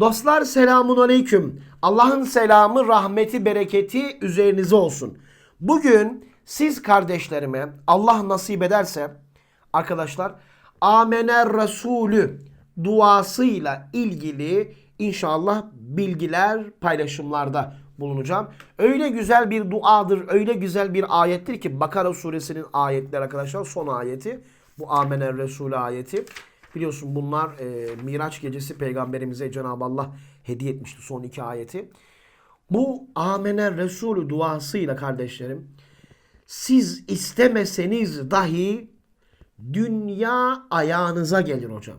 Dostlar selamun aleyküm. Allah'ın selamı, rahmeti, bereketi üzerinize olsun. Bugün siz kardeşlerime Allah nasip ederse arkadaşlar Amener Resulü duasıyla ilgili inşallah bilgiler paylaşımlarda bulunacağım. Öyle güzel bir duadır, öyle güzel bir ayettir ki Bakara suresinin ayetleri arkadaşlar son ayeti. Bu Amener Resulü ayeti. Biliyorsun bunlar e, Miraç gecesi peygamberimize Cenab-ı Allah hediye etmişti son iki ayeti. Bu Amener Resulü duasıyla kardeşlerim siz istemeseniz dahi dünya ayağınıza gelir hocam.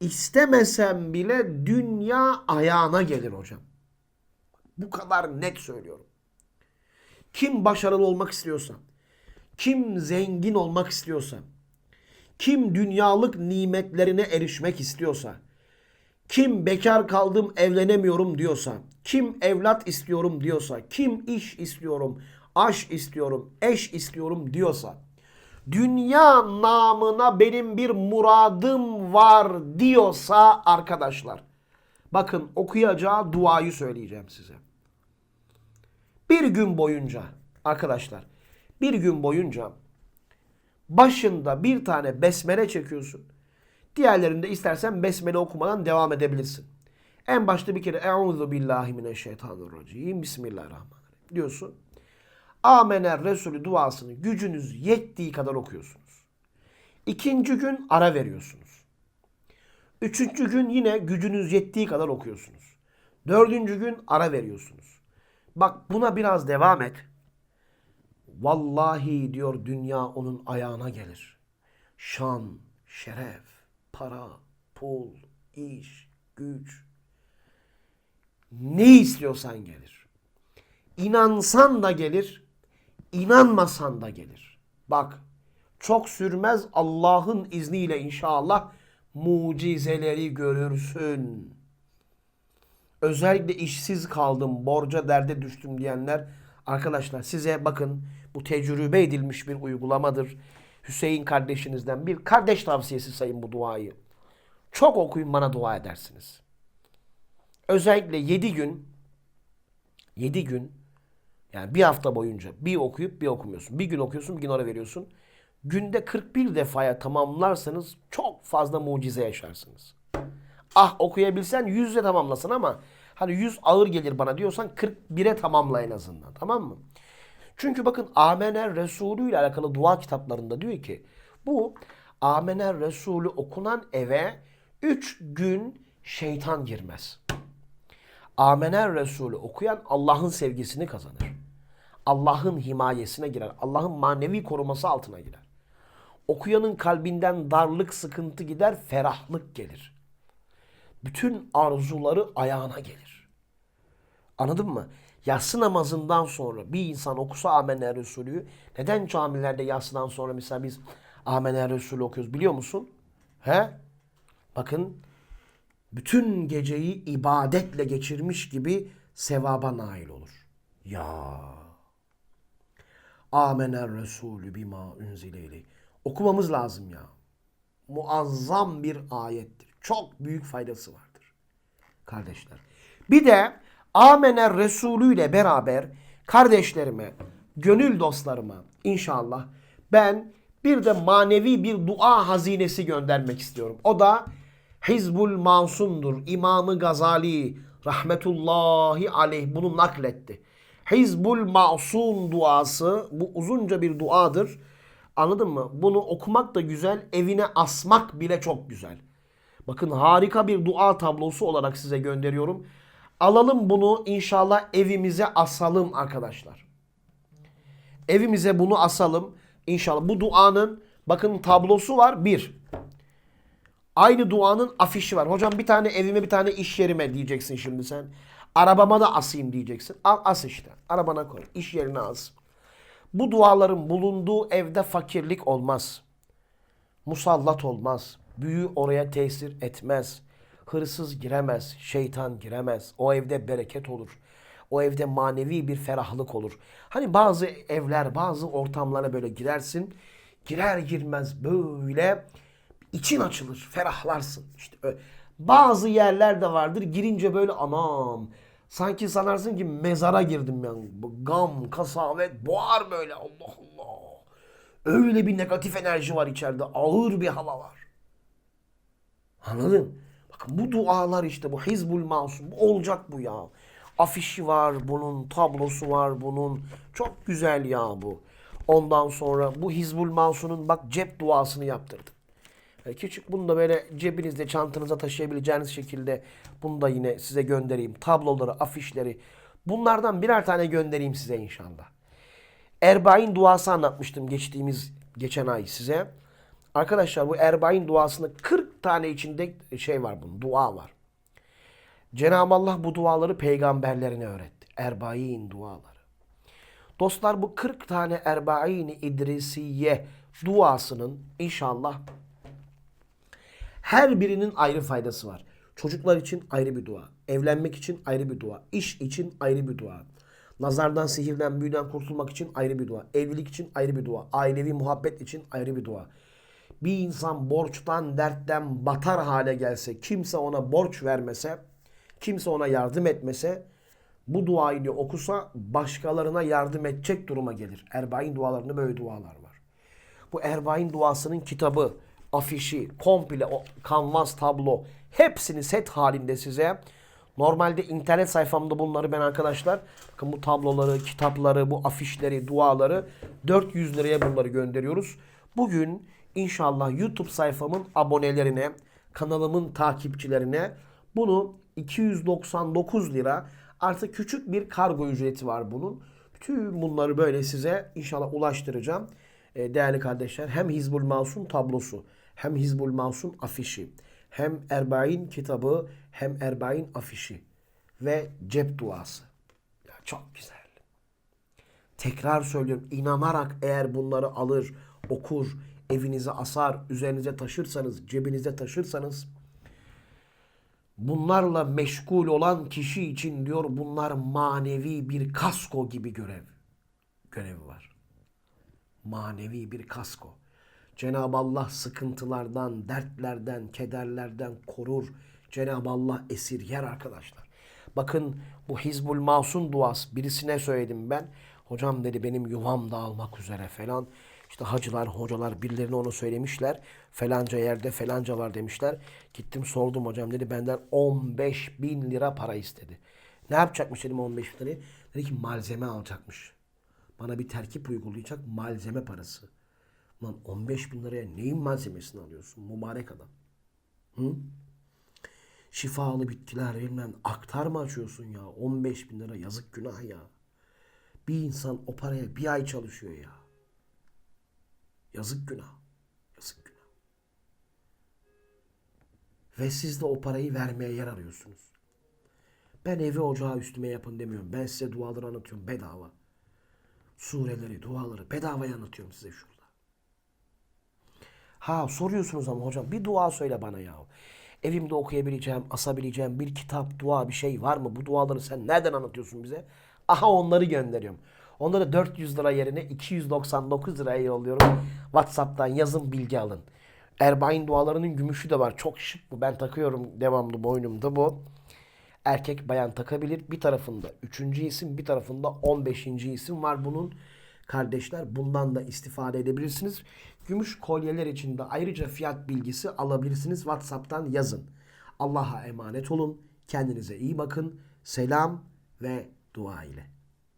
İstemesem bile dünya ayağına gelir hocam. Bu kadar net söylüyorum. Kim başarılı olmak istiyorsa, kim zengin olmak istiyorsa, kim dünyalık nimetlerine erişmek istiyorsa, kim bekar kaldım evlenemiyorum diyorsa, kim evlat istiyorum diyorsa, kim iş istiyorum, aş istiyorum, eş istiyorum diyorsa, dünya namına benim bir muradım var diyorsa arkadaşlar, bakın okuyacağı duayı söyleyeceğim size. Bir gün boyunca arkadaşlar, bir gün boyunca başında bir tane besmele çekiyorsun. Diğerlerinde istersen besmele okumadan devam edebilirsin. En başta bir kere Euzu billahi mineşşeytanirracim. Bismillahirrahmanirrahim diyorsun. Amener Resulü duasını gücünüz yettiği kadar okuyorsunuz. İkinci gün ara veriyorsunuz. Üçüncü gün yine gücünüz yettiği kadar okuyorsunuz. Dördüncü gün ara veriyorsunuz. Bak buna biraz devam et. Vallahi diyor dünya onun ayağına gelir. Şan, şeref, para, pul, iş, güç. Ne istiyorsan gelir. İnansan da gelir, inanmasan da gelir. Bak çok sürmez Allah'ın izniyle inşallah mucizeleri görürsün. Özellikle işsiz kaldım, borca derde düştüm diyenler arkadaşlar size bakın bu tecrübe edilmiş bir uygulamadır. Hüseyin kardeşinizden bir kardeş tavsiyesi sayın bu duayı. Çok okuyun bana dua edersiniz. Özellikle 7 gün 7 gün yani bir hafta boyunca bir okuyup bir okumuyorsun. Bir gün okuyorsun bir gün ara veriyorsun. Günde 41 defaya tamamlarsanız çok fazla mucize yaşarsınız. Ah okuyabilsen 100'e tamamlasın ama hani 100 ağır gelir bana diyorsan 41'e tamamla en azından tamam mı? Çünkü bakın Amener Resulü ile alakalı dua kitaplarında diyor ki bu Amener Resulü okunan eve 3 gün şeytan girmez. Amener Resulü okuyan Allah'ın sevgisini kazanır. Allah'ın himayesine girer. Allah'ın manevi koruması altına girer. Okuyanın kalbinden darlık, sıkıntı gider, ferahlık gelir. Bütün arzuları ayağına gelir. Anladın mı? Yatsı namazından sonra bir insan okusa Amener Resulü'yü neden camilerde yatsıdan sonra mesela biz Amener Resulü okuyoruz biliyor musun? He? Bakın bütün geceyi ibadetle geçirmiş gibi sevaba nail olur. Ya. Amener Resulü bima unzile Okumamız lazım ya. Muazzam bir ayettir. Çok büyük faydası vardır. Kardeşler. Bir de Amener Resulü ile beraber kardeşlerime, gönül dostlarıma inşallah ben bir de manevi bir dua hazinesi göndermek istiyorum. O da Hizbul Mansun'dur. İmamı Gazali rahmetullahi aleyh bunu nakletti. Hizbul Masun duası bu uzunca bir duadır. Anladın mı? Bunu okumak da güzel, evine asmak bile çok güzel. Bakın harika bir dua tablosu olarak size gönderiyorum. Alalım bunu inşallah evimize asalım arkadaşlar. Evimize bunu asalım. İnşallah bu duanın bakın tablosu var. Bir. Aynı duanın afişi var. Hocam bir tane evime bir tane iş yerime diyeceksin şimdi sen. Arabama da asayım diyeceksin. Al as işte. Arabana koy. İş yerine as. Bu duaların bulunduğu evde fakirlik olmaz. Musallat olmaz. Büyü oraya tesir etmez. Hırsız giremez. Şeytan giremez. O evde bereket olur. O evde manevi bir ferahlık olur. Hani bazı evler, bazı ortamlara böyle girersin. Girer girmez böyle için açılır, ferahlarsın. İşte öyle. Bazı yerler de vardır girince böyle anam. Sanki sanarsın ki mezara girdim yani. Gam, kasavet boğar böyle Allah Allah. Öyle bir negatif enerji var içeride. Ağır bir hava var. Anladın? Bakın bu dualar işte bu Hizbul Masum. Olacak bu ya. Afişi var bunun, tablosu var bunun. Çok güzel ya bu. Ondan sonra bu Hizbul Masum'un bak cep duasını yaptırdım. Yani küçük bunu da böyle cebinizde çantanıza taşıyabileceğiniz şekilde bunu da yine size göndereyim. Tabloları, afişleri. Bunlardan birer tane göndereyim size inşallah. Erbain duası anlatmıştım geçtiğimiz geçen ay size. Arkadaşlar bu Erbain duasında 40 tane içinde şey var bunun dua var. Cenab-ı Allah bu duaları peygamberlerine öğretti. Erbain duaları. Dostlar bu 40 tane Erbain İdrisiye duasının inşallah her birinin ayrı faydası var. Çocuklar için ayrı bir dua. Evlenmek için ayrı bir dua. iş için ayrı bir dua. Nazardan, sihirden, büyüden kurtulmak için ayrı bir dua. Evlilik için ayrı bir dua. Ailevi muhabbet için ayrı bir dua. Bir insan borçtan, dertten batar hale gelse, kimse ona borç vermese, kimse ona yardım etmese, bu duayı okusa başkalarına yardım edecek duruma gelir. Erbain dualarında böyle dualar var. Bu Erbain duasının kitabı, afişi, komple o kanvas tablo hepsini set halinde size Normalde internet sayfamda bunları ben arkadaşlar bakın bu tabloları, kitapları, bu afişleri, duaları 400 liraya bunları gönderiyoruz. Bugün inşallah YouTube sayfamın abonelerine, kanalımın takipçilerine bunu 299 lira artı küçük bir kargo ücreti var bunun. Bütün bunları böyle size inşallah ulaştıracağım. Ee, değerli kardeşler hem Hizbul Masum tablosu hem Hizbul Masum afişi hem Erbain kitabı hem Erbain afişi ve cep duası. Ya çok güzel. Tekrar söylüyorum inanarak eğer bunları alır, okur, evinize asar, üzerinize taşırsanız, cebinize taşırsanız bunlarla meşgul olan kişi için diyor bunlar manevi bir kasko gibi görev görevi var. Manevi bir kasko. Cenab-ı Allah sıkıntılardan, dertlerden, kederlerden korur. Cenab-ı Allah esirger arkadaşlar. Bakın bu Hizbul Masum duası birisine söyledim ben. Hocam dedi benim yuvam dağılmak üzere falan. İşte hacılar, hocalar birilerine onu söylemişler. Falanca yerde falanca var demişler. Gittim sordum hocam dedi benden 15 bin lira para istedi. Ne yapacakmış dedim 15 bin lirayı. Dedi ki malzeme alacakmış. Bana bir terkip uygulayacak malzeme parası. Lan 15 bin liraya neyin malzemesini alıyorsun mübarek adam? Hı? Şifalı bitkiler bilmem aktar mı açıyorsun ya? 15 bin lira yazık günah ya. Bir insan o paraya bir ay çalışıyor ya. Yazık günah. Yazık günah. Ve siz de o parayı vermeye yer arıyorsunuz. Ben evi ocağı üstüme yapın demiyorum. Ben size duaları anlatıyorum bedava. Sureleri, duaları bedavaya anlatıyorum size şurada. Ha soruyorsunuz ama hocam bir dua söyle bana ya. Evimde okuyabileceğim, asabileceğim bir kitap, dua bir şey var mı? Bu duaları sen nereden anlatıyorsun bize? Aha onları gönderiyorum. Onları 400 lira yerine 299 liraya yolluyorum. WhatsApp'tan yazın bilgi alın. Erbain dualarının gümüşü de var. Çok şık bu. Ben takıyorum devamlı boynumda bu. Erkek bayan takabilir. Bir tarafında 3. isim, bir tarafında 15. isim var bunun. Kardeşler bundan da istifade edebilirsiniz. Gümüş kolyeler için de ayrıca fiyat bilgisi alabilirsiniz. WhatsApp'tan yazın. Allah'a emanet olun. Kendinize iyi bakın. Selam ve dua ile.